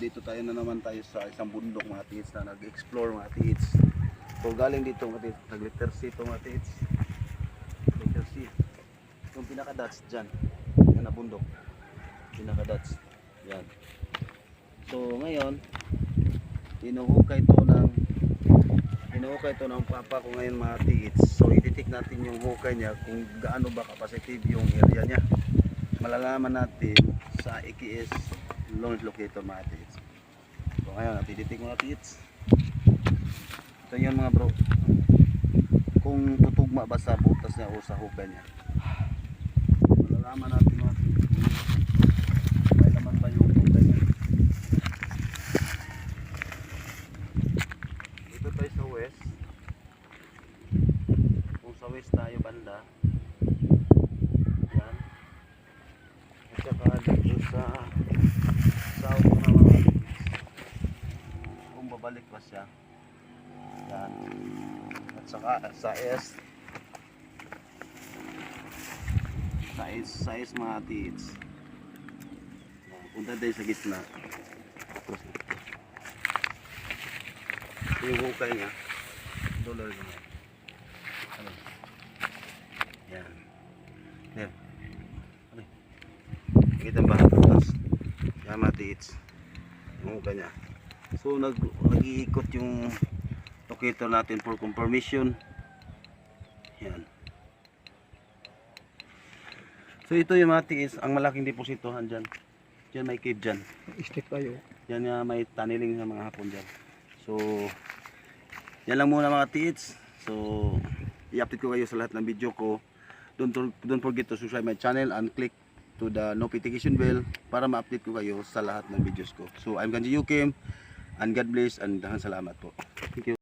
dito tayo na naman tayo sa isang bundok mga tits na nag-explore mga tits. So galing dito mga tits, nag-letter C ito mga tits. Letter C. Yung pinaka-dots dyan. Yan na bundok. Pinaka-dots. Yan. So ngayon, hinuhukay ito ng hinuhukay ito ng papa ko ngayon mga tits. So ititik natin yung hukay niya kung gaano ba capacitive yung area niya. Malalaman natin sa AKS launch locator mga tits. So ngayon, ititik mga tits. Ito yun mga bro. Kung tutugma ba sa butas niya o sa hukay niya. Malalaman natin mga tits. May laman ba yung hukay niya. Dito tayo sa west. Kung sa west tayo banda. Yan. At saka dito sa south na babalik pa siya. Yan. At saka sa east. Sa east, sa east mga. Yan. Punta tayo sa gitna. Tapos yung hukay niya. Dollar naman. Ano? Yan. Yan. Ano? Nakita ba? Tapos, yan mga tits. Yung hukay niya. So, nag, nag-iikot yung locator natin for confirmation. Yan. So, ito yung mga tits. Ang malaking depositohan dyan. Dyan may cave dyan. Step tayo. Yan nga may tunneling sa mga hapon dyan. So, yan lang muna mga tits. So, i-update ko kayo sa lahat ng video ko. Don't, don't forget to subscribe my channel and click to the notification bell para ma-update ko kayo sa lahat ng videos ko. So, I'm Ganji Yukim and God bless and dahan salamat po. Thank you.